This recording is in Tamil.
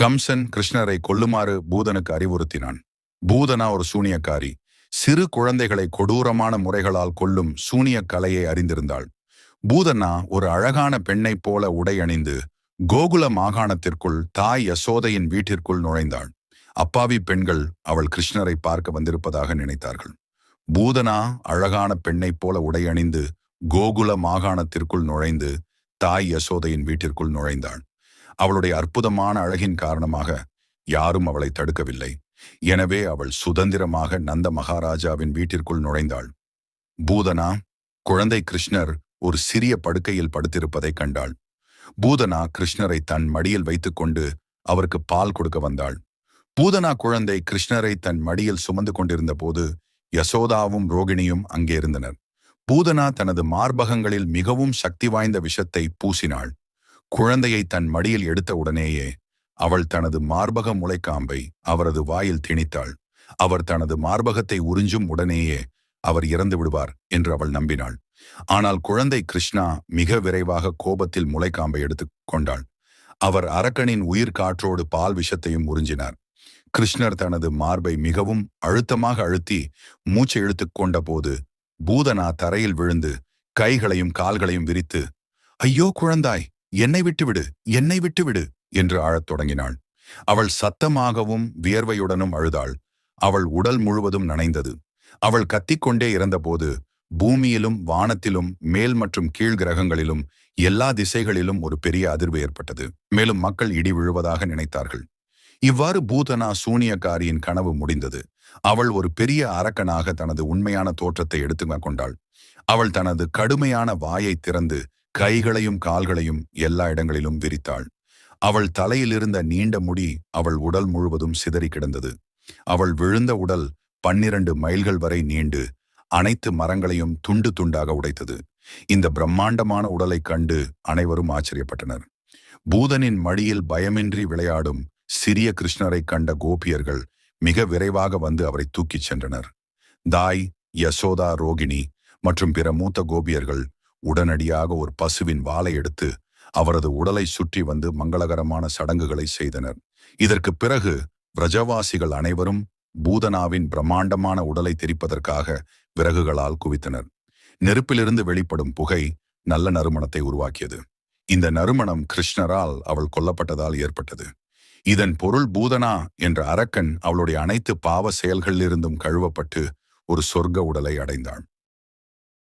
கம்சன் கிருஷ்ணரை கொல்லுமாறு பூதனுக்கு அறிவுறுத்தினான். பூதனா ஒரு சூனியக்காரி. சிறு குழந்தைகளை கொடூரமான முறைகளால் கொல்லும் சூனிய கலையை அறிந்திருந்தாள். பூதனா ஒரு அழகான பெண்ணைப் போல உடை அணிந்து கோகுல மாகாணத்திற்குள் தாய் யசோதையின் வீட்டிற்குள் நுழைந்தாள். அப்பாவி பெண்கள் அவள் கிருஷ்ணரை பார்க்க வந்திருப்பதாக நினைத்தார்கள். பூதனா அழகான பெண்ணைப் போல உடை அணிந்து கோகுல மாகாணத்திற்குள் நுழைந்து தாய் யசோதையின் வீட்டிற்குள் நுழைந்தாள். அவளுடைய அற்புதமான அழகின் காரணமாக யாரும் அவளை தடுக்கவில்லை. எனவே அவள் சுதந்திரமாக நந்த மகாராஜாவின் வீட்டிற்குள் நுழைந்தாள். பூதனா குழந்தை கிருஷ்ணர் ஒரு சிறிய படுக்கையில் படுத்திருப்பதைக் கண்டாள். பூதனா கிருஷ்ணரை தன் மடியில் வைத்துக்கொண்டு அவருக்கு பால் கொடுக்க வந்தாள். பூதனா குழந்தை கிருஷ்ணரை தன் மடியில் சுமந்து கொண்டிருந்த போது யசோதாவும் ரோகிணியும் அங்கே இருந்தனர். பூதனா தனது மார்பகங்களில் மிகவும் சக்தி வாய்ந்த விஷத்தை பூசினாள். குழந்தையை தன் மடியில் எடுத்த உடனேயே அவள் தனது மார்பக முளைக்காம்பை அவரது வாயில் திணித்தாள். அவர் தனது மார்பகத்தை உறிஞ்சும் உடனேயே அவர் இறந்து விடுவார் என்று அவள் நம்பினாள். ஆனால் குழந்தை கிருஷ்ணா மிக விரைவாக கோபத்தில் முளைக்காம்பை எடுத்துக் கொண்டாள். அவர் அரக்கனின் உயிர் காற்றோடு பால் விஷத்தையும் உறிஞ்சினார். கிருஷ்ணர் தனது மார்பை மிகவும் அழுத்தமாக அழுத்தி மூச்சை இழுத்து கொண்ட போது பூதனா தரையில் விழுந்து கைகளையும் கால்களையும் விரித்து ஐயோ குழந்தாய் என்னை விட்டுவிடு என்னை விட்டுவிடு என்று ஆழத் தொடங்கினாள். அவள் சத்தமாகவும் வியர்வையுடனும் அழுதாள். அவள் உடல் முழுவதும் நனைந்தது. அவள் கத்திக்கொண்டே இறந்தபோது பூமியிலும் வானத்திலும் மேல் மற்றும் கீழ் கிரகங்களிலும் எல்லா திசைகளிலும் ஒரு பெரிய அதிர்வு ஏற்பட்டது. மேலும் மக்கள் இடி விழுவதாக நினைத்தார்கள். இவ்வாறு பூதனா சூனியக்காரியின் கனவு முடிந்தது. அவள் ஒரு பெரிய அரக்கனாக தனது உண்மையான தோற்றத்தை எடுத்து கொண்டாள். அவள் தனது கடுமையான வாயை திறந்து கைகளையும் கால்களையும் எல்லா இடங்களிலும் விரித்தாள். அவள் தலையில் இருந்த நீண்ட முடி அவள் உடல் முழுவதும் சிதறி கிடந்தது. அவள் விழுந்த உடல் பன்னிரண்டு மைல்கள் வரை நீண்டு அனைத்து மரங்களையும் துண்டு துண்டாக உடைத்தது. இந்த பிரம்மாண்டமான உடலைக் கண்டு அனைவரும் ஆச்சரியப்பட்டனர். பூதனின் மடியில் பயமின்றி விளையாடும் சிறிய கிருஷ்ணரைக் கண்ட கோபியர்கள் மிக விரைவாக வந்து அவரை தூக்கிச் சென்றனர். தாய் யசோதா ரோகிணி மற்றும் பிற மூத்த கோபியர்கள் உடனடியாக ஒரு பசுவின் வாளை எடுத்து அவரது உடலை சுற்றி வந்து மங்களகரமான சடங்குகளை செய்தனர். இதற்கு பிறகு பிரஜவாசிகள் அனைவரும் பூதனாவின் பிரம்மாண்டமான உடலை தெரிப்பதற்காக விறகுகளால் குவித்தனர். நெருப்பிலிருந்து வெளிப்படும் புகை நல்ல நறுமணத்தை உருவாக்கியது. இந்த நறுமணம் கிருஷ்ணரால் அவள் கொல்லப்பட்டதால் ஏற்பட்டது. இதன் பொருள் பூதனா என்ற அரக்கன் அவளுடைய அனைத்து பாவ செயல்களிலிருந்தும் கழுவப்பட்டு ஒரு சொர்க்க உடலை அடைந்தாள்.